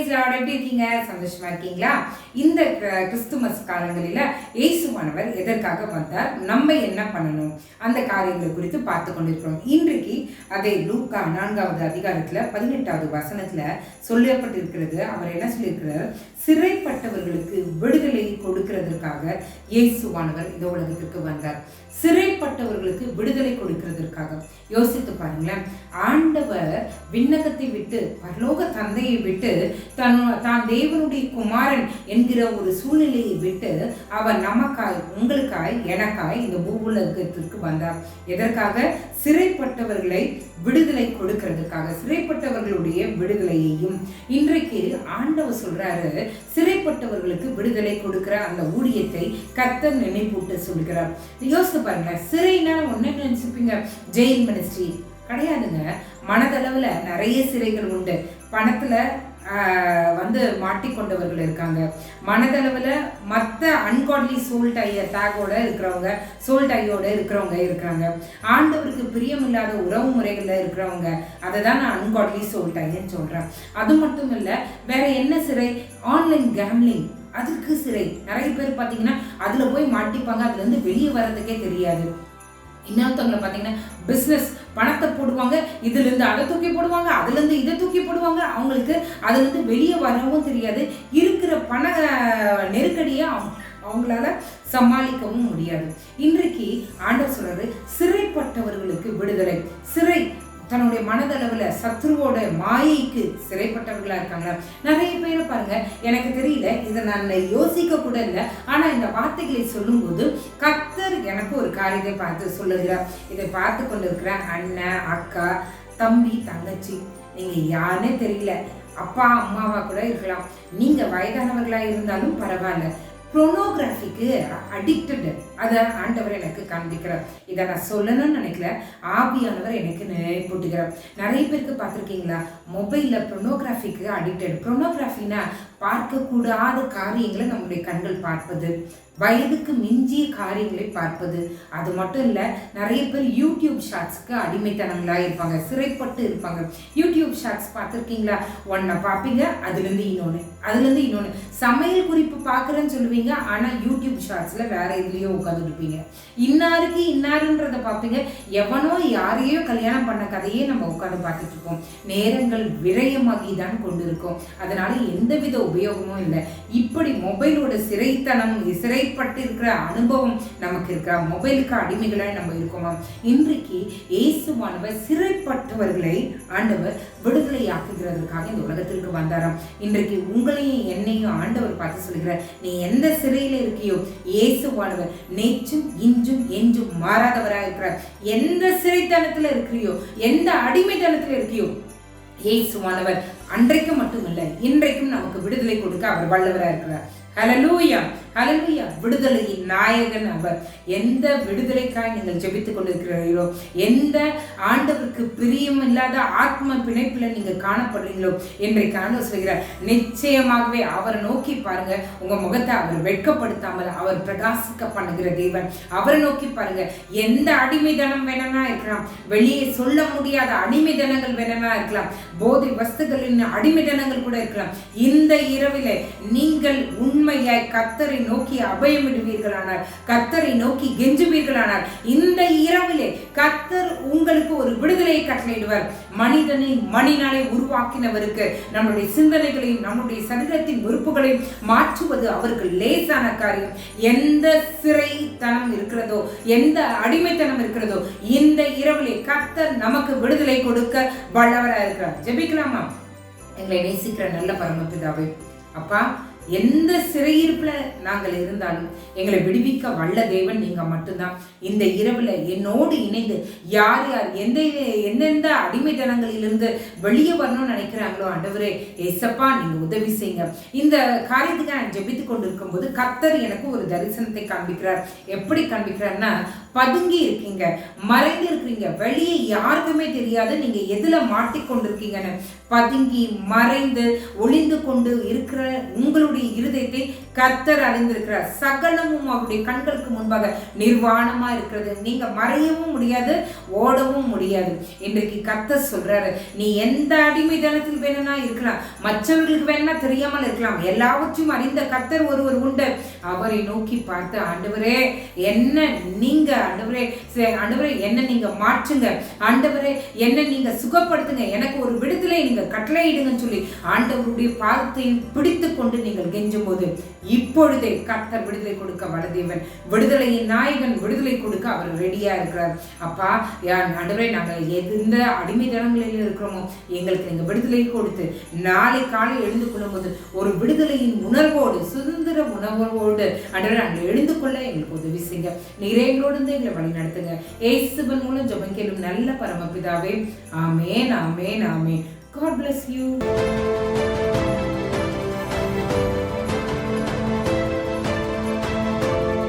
இருக்கீங்க? சந்தோஷமா இருக்கீங்களா? இந்த கிறிஸ்துமஸ் காலங்களில் இயேசுவானவர் எதற்காக வந்தார்? நம்ம என்ன பண்ணணும்? அந்த காரியங்களை குறித்து பார்த்து கொண்டிருக்கிறோம். இன்றைக்கு அதை லூக்கா நான்காவது அதிகாரத்துல பதினெட்டாவது வசனத்துல சொல்லப்பட்டிருக்கிறது. அவர் என்ன சொல்லியிருக்கிறார்? சிறைப்பட்டவர்களுக்கு விடுதலை கொடுக்கிறதற்காக இயேசுவானவர் இந்த உலகத்திற்கு வந்தார். சிறைப்பட்டவர்களுக்கு விடுதலை கொடுக்கிறதற்காக. யோசித்து பாருங்களேன். ஆண்டவர் விண்ணகத்தை விட்டு பரலோக தந்தையை விட்டு தன் தான் தேவனுடைய குமாரன் என்கிற ஒரு சூழ்நிலையை விட்டு அவர் நமக்காய் உங்களுக்காய் எனக்காய் இந்த பூவுலகத்திற்கு வந்தார். எதற்காக? சிறைப்பட்டவர்களை விடுதலை கொடுக்கிறதுக்காக சிறைப்பட்டவர்களுடைய விடுதலையையும். இன்றைக்கு ஆண்டவர் சொல்றாரு சிறைப்பட்டவர்களுக்கு விடுதலை கொடுக்கிற அந்த ஊழியத்தை கத்தர் நினைப்பூட்டு சொல்கிறார். யோசித்து பாருங்க சிறைனா ஒன்னு நினைச்சுப்பீங்க? ஜெயில் மினிஸ்ட்ரி கிடையாதுங்க. மனதளவுல நிறைய சிறைகள் உண்டு. பணத்துல வந்து மாட்டிக்கொண்டவர்கள் இருக்காங்க. மனதளவில் மற்ற அன்காட்லி சோல் டைய டேகோட இருக்கிறவங்க சோல் டையோட இருக்கிறவங்க இருக்காங்க. ஆண்டவருக்கு பிரியமில்லாத உறவு முறைகளில் இருக்கிறவங்க அதை தான் நான் அன்காட்லி சோல் டைன்னு சொல்கிறேன் அது மட்டும் இல்லை வேற என்ன சிறை? ஆன்லைன் கேம்லிங் அதுக்கு சிறை. நிறைய பேர் பார்த்தீங்கன்னா அதில் போய் மாட்டிப்பாங்க. அதுலேருந்து வெளியே வர்றதுக்கே தெரியாது. இன்னொருத்தவங்களை பார்த்தீங்கன்னா பிஸ்னஸ் பணத்தை போடுவாங்க இதுலேருந்து அதை தூக்கி போடுவாங்க அதுலேருந்து இதை தூக்கி போடுவாங்க. அவங்களுக்கு அதுலேருந்து வெளியே வரவும் தெரியாது. இருக்கிற பண நெருக்கடியை அவங்க அவங்களால சமாளிக்கவும் முடியாது. இன்றைக்கு ஆண்டவர் சொல்றாரு சிறைப்பட்டவர்களுக்கு விடுதலை. சிறை தன்னுடைய மனதளவில் சத்ருவோட மாயைக்கு சிறைப்பட்டவர்களாக இருக்காங்களா? நிறைய பேரை பாருங்க எனக்கு தெரியல இதை நான் யோசிக்க கூட இல்லை. ஆனால் இந்த வார்த்தைகளை சொல்லும்போது கத்தர் எனக்கு ஒரு காரியத்தை பார்த்து சொல்லுகிறார். இதை பார்த்து கொண்டு இருக்கிற அண்ணன் அக்கா தம்பி தங்கச்சி நீங்கள் யாருன்னே தெரியல. அப்பா அம்மாவா கூட இருக்கலாம். நீங்கள் வயதானவர்களாக இருந்தாலும் பரவாயில்ல. ப்ரோனோகிராஃபிக்கு அடிக்டடு அதை ஆண்டவர் எனக்கு காண்பிக்கிறார். இதை நான் சொல்லணும்னு நினைக்கல. ஆவியானவர் எனக்கு நினைப்பூட்டுகிறார் நிறைய பேருக்கு பார்த்துருக்கீங்களா? மொபைலில் ப்ரோனோகிராஃபிக்கு அடிக்டட் ப்ரோனோகிராஃபினா பார்க்கக்கூடாத காரியங்களை நம்முடைய கண்கள் பார்ப்பது. வயதுக்கு மிஞ்சிய காரியங்களை பார்ப்பது. அது மட்டும் இல்லை நிறைய பேர் யூடியூப் ஷார்ட்ஸ்க்கு அடிமைத்தனங்களாக இருப்பாங்க. சிறைப்பட்டு இருப்பாங்க. யூடியூப் ஷார்ட்ஸ் பார்த்துருக்கீங்களா? ஒன்றை பார்ப்பீங்க அதுலேருந்து இன்னொன்று அதுலேருந்து இன்னொன்று சமையல் குறிப்பு பார்க்குறேன்னு சொல்லுவீங்க. ஆனால் யூடியூப் ஷார்ட்ஸில் வேற இதுலேயோ இருப்பீங்க இன்னாருக்கு இன்னாருன்றதை பார்ப்பீங்க. எவனோ யாரையோ கல்யாணம் பண்ண கதையே நம்ம உட்காந்து பார்த்துட்டு இருக்கோம் நேரங்கள் விரயமாகி தான் கொண்டு இருக்கோம் அதனால எந்தவித உபயோகமும் இல்லை. இப்படி மொபைலோட சிறைத்தனம் சிறைப்பட்டு இருக்கிற அனுபவம் நமக்கு இருக்கிற மொபைலுக்கு அடிமைகளாக நம்ம இருக்கோமா? இன்றைக்கு இயேசுவானவர் சிறைப்பட்டவர்களை ஆண்டவர் விடுதலையாக்குகிறதுக்காக இந்த உலகத்திற்கு வந்தாராம். இன்றைக்கு உங்களையும் என்னையும் ஆண்டவர் பார்த்து சொல்கிறார் நீ எந்த சிறையில் இருக்கியோ? இயேசுவானவர் நேற்றும் இன்றும் என்றும் மாறாதவராக இருக்கிறார். எந்த சிறைத்தனத்துல இருக்கிறியோ? எந்த அடிமைத்தனத்தில் இருக்கியோ? இயேசுவானவர் அன்றைக்கு மட்டுமல்ல இன்றைக்கும் நமக்கு விடுதலை கொடுக்க அவர் வல்லவராக இருக்கிறார். ஹலலூயா ஹலலூயா விடுதலையின் நாயகன் அவர். எந்த விடுதலைக்காய் நீங்கள் ஜெபித்துக் கொண்டிருக்கிறீர்களோ எந்த ஆண்டவருக்கு பிரியம் இல்லாத ஆத்ம பிணைப்பில் நீங்கள் காணப்படுறீங்களோ என்றை ஆண்டவர் சொல்கிறார் நிச்சயமாகவே அவரை நோக்கி பாருங்க. உங்க முகத்தை அவர் வெட்கப்படுத்தாமல் அவர் பிரகாசிக்க பண்ணுகிற தேவன். அவரை நோக்கி பாருங்க. எந்த அடிமைதனம் வேணும்னா இருக்கலாம். வெளியே சொல்ல முடியாத அடிமைதனங்கள் வேணும்னா இருக்கலாம். போதை வஸ்துகளின் அடிமைதனங்கள் கூட இருக்கலாம். இந்த இரவிலே நீங்கள் உண்மையாய் கத்தரின் நோக்கி அபயமிடுவீர்களானால் கத்தரை நோக்கி கெஞ்சுவீர்களானால் இந்த இரவிலே கத்தர் உங்களுக்கு ஒரு விடுதலையை கட்டளையிடுவார். மனிதனை மனிதனை உருவாக்கினவருக்கு நம்முடைய சிந்தனைகளையும் நம்முடைய சரீரத்தின் உறுப்புகளையும் மாற்றுவது அவருக்கு லேசான காரியம். எந்த சிறைத்தனம் இருக்கிறதோ எந்த அடிமைத்தனம் இருக்கிறதோ இந்த இரவிலே கத்தர் நமக்கு விடுதலை கொடுக்க வல்லவராக இருக்கிறார் ஜெபிக்கலாமா? எங்களை நேசிக்கிற நல்ல பரமபிதாவே அப்பா எந்த சிறையிருப்பில் நாங்கள் இருந்தாலும் எங்களை விடுவிக்க வல்ல தேவன் நீங்கள் மட்டும்தான். இந்த இரவில் என்னோடு இணைந்து யார் யார் எந்த எந்தெந்த அடிமைத்தனங்களிலிருந்து வெளியே வரணும்னு நினைக்கிறாங்களோ ஆண்டவரே எசப்பா நீங்கள் உதவி செய்யுங்க. இந்த காரியத்துக்கு நான் ஜெபித்து கொண்டு இருக்கும்போது கத்தர் எனக்கு ஒரு தரிசனத்தை காண்பிக்கிறார். எப்படி காண்பிக்கிறார்னா பதுங்கி இருக்கீங்க மறைந்து இருக்கிறீங்க வெளியே யாருக்குமே தெரியாது நீங்க எதுல மாட்டிக்கொண்டிருக்கீங்கன்னு. பதுங்கி மறைந்து ஒளிந்து கொண்டு இருக்கிற உங்களுடைய அவருடைய இருதயத்தை கர்த்தர் அறிந்திருக்கிறார் சகலமும் அவருடைய கண்களுக்கு முன்பாக நிர்வாணமா இருக்கிறது. நீங்க மறையவும் முடியாது ஓடவும் முடியாது. இன்றைக்கு கர்த்தர் சொல்றாரு நீ எந்த அடிமைதனத்தில் வேணும்னா இருக்கலாம். மற்றவர்களுக்கு வேணா தெரியாமல் இருக்கலாம். எல்லாவற்றையும் அறிந்த கர்த்தர் ஒருவர் உண்டு. அவரை நோக்கி பார்த்து ஆண்டவரே என்ன நீங்க ஆண்டவரே ஆண்டவரே என்ன நீங்க மாற்றுங்க? ஆண்டவரே என்ன நீங்க சுகப்படுத்துங்க? எனக்கு ஒரு விடுதலை நீங்க கட்டளையிடுங்கன்னு சொல்லி ஆண்டவருடைய பார்த்தையும் பிடித்து கொண்டு நீங்கள் கெஞ்சும் போது இப்பொழுதே கர்த்தர் விடுதலை கொடுக்க வடதேவன் விடுதலையின் நாயகன் விடுதலை கொடுக்க அவர் ரெடியா இருக்கிறார். அப்பா யா- ஆண்டவரே நாங்கள் எந்த அடிமைத்தனங்களில் இருக்கிறோமோ எங்களுக்கு நீங்க விடுதலை கொடுத்து நாளை காலை எழுந்து கொள்ளும்போது ஒரு விடுதலையின் உணர்வோடு சுதந்திர உணர்வோடு ஆண்டவரே நாங்கள் எழுந்து கொள்ள எங்களுக்கு உதவி செய்யுங்க. நீரே எங்களோடு இருந்து எங்களை வழி நடத்துங்க. ஏசுபன் மூலம் ஜெபம் கேளும் நல்ல பரமபிதாவே. ஆமேன் ஆமேன் ஆமேன். God bless you.